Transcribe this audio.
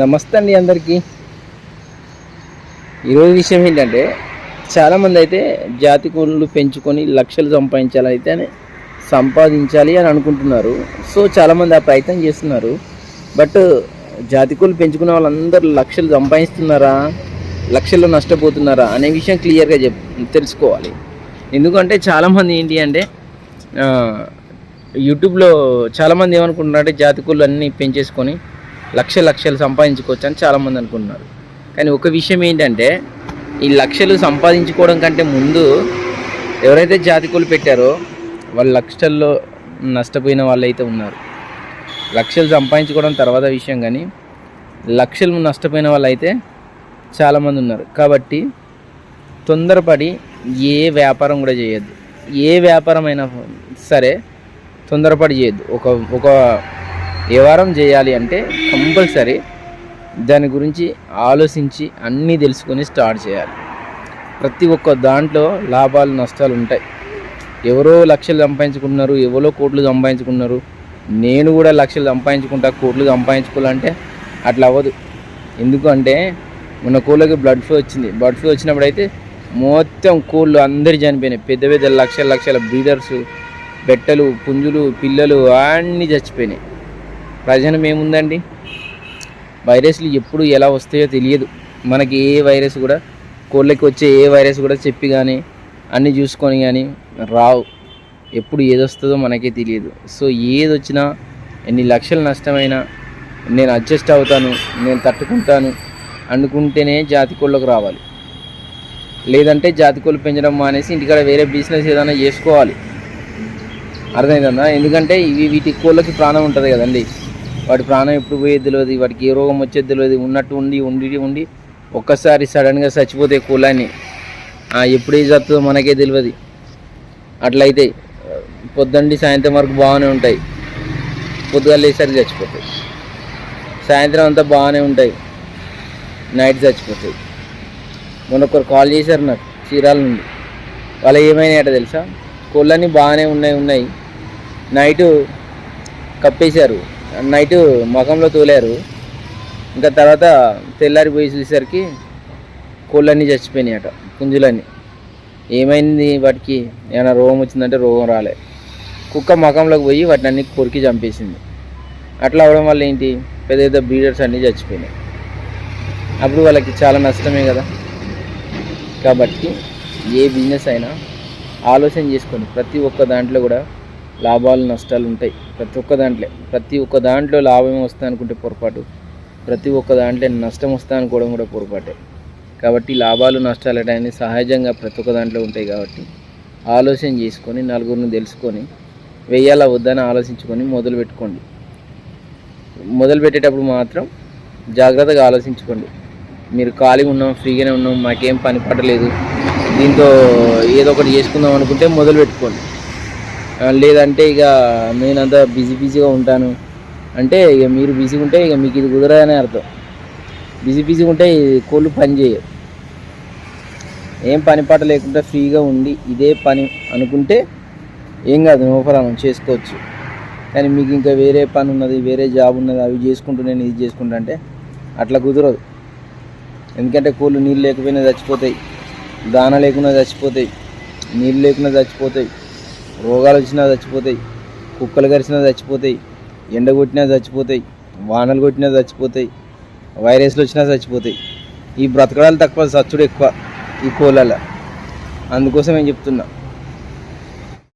నమస్తే అండి అందరికీ. ఈరోజు విషయం ఏంటంటే చాలామంది అయితే జాతి కోళ్ళు పెంచుకొని లక్షలు సంపాదించాలి అయితే అని సంపాదించాలి అని అనుకుంటున్నారు. సో చాలామంది ఆ ప్రయత్నం చేస్తున్నారు. బట్ జాతి కోళ్ళు పెంచుకునే వాళ్ళందరూ లక్షలు సంపాదిస్తున్నారా? లక్షల్లో నష్టపోతున్నారా? అనే విషయం క్లియర్గా చెప్ తెలుసుకోవాలి. ఎందుకంటే చాలామంది ఏంటి అంటే యూట్యూబ్లో చాలామంది ఏమనుకుంటున్నారంటే జాతి కోళ్ళు అన్నీ పెంచేసుకొని లక్ష లక్షలు సంపాదించుకోవచ్చు అని చాలామంది అనుకుంటున్నారు. కానీ ఒక విషయం ఏంటంటే ఈ లక్షలు సంపాదించుకోవడం కంటే ముందు ఎవరైతే జాతికులు పెట్టారో వాళ్ళు లక్షల్లో నష్టపోయిన వాళ్ళు అయితే ఉన్నారు. లక్షలు సంపాదించుకోవడం తర్వాత విషయం కానీ లక్షలు నష్టపోయిన వాళ్ళు అయితే చాలామంది ఉన్నారు. కాబట్టి తొందరపడి ఏ వ్యాపారం కూడా చేయొద్దు. ఏ వ్యాపారం అయినా సరే తొందరపడి చేయొద్దు. ఒక ఒక వ్యవహారం చేయాలి అంటే కంపల్సరీ దాని గురించి ఆలోచించి అన్నీ తెలుసుకొని స్టార్ట్ చేయాలి. ప్రతి ఒక్క దాంట్లో లాభాలు నష్టాలు ఉంటాయి. ఎవరో లక్షలు సంపాదించుకున్నారు ఎవరో కోట్లు సంపాదించుకున్నారు నేను కూడా లక్షలు సంపాదించుకుంటా కోట్లు సంపాదించుకోవాలంటే అట్లా అవ్వదు. ఎందుకంటే మన కోళ్ళకి బ్లడ్ ఫ్లో వచ్చింది. బ్లడ్ ఫ్లో వచ్చినప్పుడు అయితే మొత్తం కోళ్ళు అందరు చనిపోయినాయి. పెద్ద పెద్ద లక్షల లక్షల బ్రీడర్స్ బెట్టలు పుంజులు పిల్లలు అన్నీ చచ్చిపోయినాయి. ప్రజనం ఏముందండి వైరస్లు ఎప్పుడు ఎలా వస్తాయో తెలియదు. మనకి ఏ వైరస్ కూడా కోళ్ళకి వచ్చే ఏ వైరస్ కూడా చెప్పి కానీ అన్నీ చూసుకొని కానీ రావు. ఎప్పుడు ఏది వస్తుందో మనకే తెలియదు. సో ఏది వచ్చినా ఎన్ని లక్షలు నష్టమైనా నేను అడ్జస్ట్ అవుతాను నేను తట్టుకుంటాను అనుకుంటేనే జాతి కోళ్ళకు రావాలి. లేదంటే జాతి కోళ్ళు పెంచడం మానేసి ఇంటికాడ వేరే బిజినెస్ ఏదైనా చేసుకోవాలి. అర్థమైందన్నా ఎందుకంటే ఇవి వీటి కోళ్ళకి ప్రాణం ఉంటుంది కదండి. వాటి ప్రాణం ఎప్పుడు పోయేది తెలియదు వాటికి ఏ రోగం వచ్చేది తెలియదు ఉన్నట్టు ఉండి ఉండి ఉండి ఒక్కసారి సడన్గా చచ్చిపోతే కోళ్ళని ఎప్పుడు ఏ చస్తుందో మనకే తెలియదు అట్లయితే పొద్దుండి సాయంత్రం వరకు బాగానే ఉంటాయి. పొద్దుగా లేసరికి చచ్చిపోతాయి. సాయంత్రం అంతా బాగానే ఉంటాయి. నైట్ చచ్చిపోతాయి. మొన్న ఒకరు కాల్ చేశారు నాకు చీరాల నుండి. వాళ్ళు ఏమైనాయట తెలుసా? కోళ్ళన్నీ బాగానే ఉన్నాయి ఉన్నాయి. నైటు కప్పేశారు. నైట్ ముఖంలో తోలారు. ఇంకా తర్వాత తెల్లారిపోయి చూసేసరికి కోళ్ళన్నీ చచ్చిపోయినాయి అట పుంజులన్నీ. ఏమైంది వాటికి? ఏమైనా రోగం వచ్చిందంటే రోగం రాలే. కుక్క ముఖంలోకి పోయి వాటిని అన్ని కొరికి చంపేసింది. అట్లా అవడం వల్ల ఏంటి? పెద్ద పెద్ద బ్రీడర్స్ అన్నీ చచ్చిపోయినాయి. అప్పుడు వాళ్ళకి చాలా నష్టమే కదా. కాబట్టి ఏ బిజినెస్ అయినా ఆలోచన చేసుకొని ప్రతి ఒక్క దాంట్లో కూడా లాభాలు నష్టాలు ఉంటాయి. ప్రతి ఒక్క దాంట్లో ప్రతి ఒక్క దాంట్లో లాభం వస్తా అనుకుంటే పొరపాటు. ప్రతి ఒక్క దాంట్లో నష్టం వస్తా అనుకోవడం కూడా పొరపాటే. కాబట్టి లాభాలు నష్టాలు అనేది సహజంగా ప్రతి ఒక్క దాంట్లో ఉంటాయి కాబట్టి ఆలోచన చేసుకొని నలుగురిని తెలుసుకొని వెయ్యాలా వద్దని ఆలోచించుకొని మొదలు పెట్టుకోండి. మొదలు పెట్టేటప్పుడు మాత్రం జాగ్రత్తగా ఆలోచించుకోండి. మీరు ఖాళీగా ఉన్నాం ఫ్రీగానే ఉన్నాం మాకేం పని పడలేదు దీంతో ఏదో ఒకటి చేసుకుందాం అనుకుంటే మొదలు పెట్టుకోండి. లేదంటే ఇక నేనంతా బిజీ బిజీగా ఉంటాను. అంటే ఇక మీరు బిజీగా ఉంటే ఇక మీకు ఇది కుదరదనే అర్థం. బిజీ బిజీగా ఉంటే కోళ్ళు పని చేయవు ఏం పని పాట లేకుండా ఫ్రీగా ఉండి ఇదే పని అనుకుంటే ఏం కాదు నోఫరాను చేసుకోవచ్చు. కానీ మీకు ఇంకా వేరే పని ఉన్నది వేరే జాబ్ ఉన్నది అవి చేసుకుంటూ నేను ఇది చేసుకుంటా అంటే అట్లా కుదరదు. ఎందుకంటే కోళ్ళు నీళ్ళు లేకపోయినా చచ్చిపోతాయి దాన లేకుండా చచ్చిపోతాయి నీళ్ళు లేకుండా చచ్చిపోతాయి. రోగాలు వచ్చినా చచ్చిపోతాయి కుక్కలు కరిచినా చచ్చిపోతాయి ఎండ కొట్టినా చచ్చిపోతాయి వానలు కొట్టినా చచ్చిపోతాయి వైరస్లు వచ్చినా చచ్చిపోతాయి. ఈ బ్రతకడాలు తక్కువ సచ్చుడు ఎక్కువ ఈ కోళ్ళ అందుకోసం నేను చెప్తున్నా.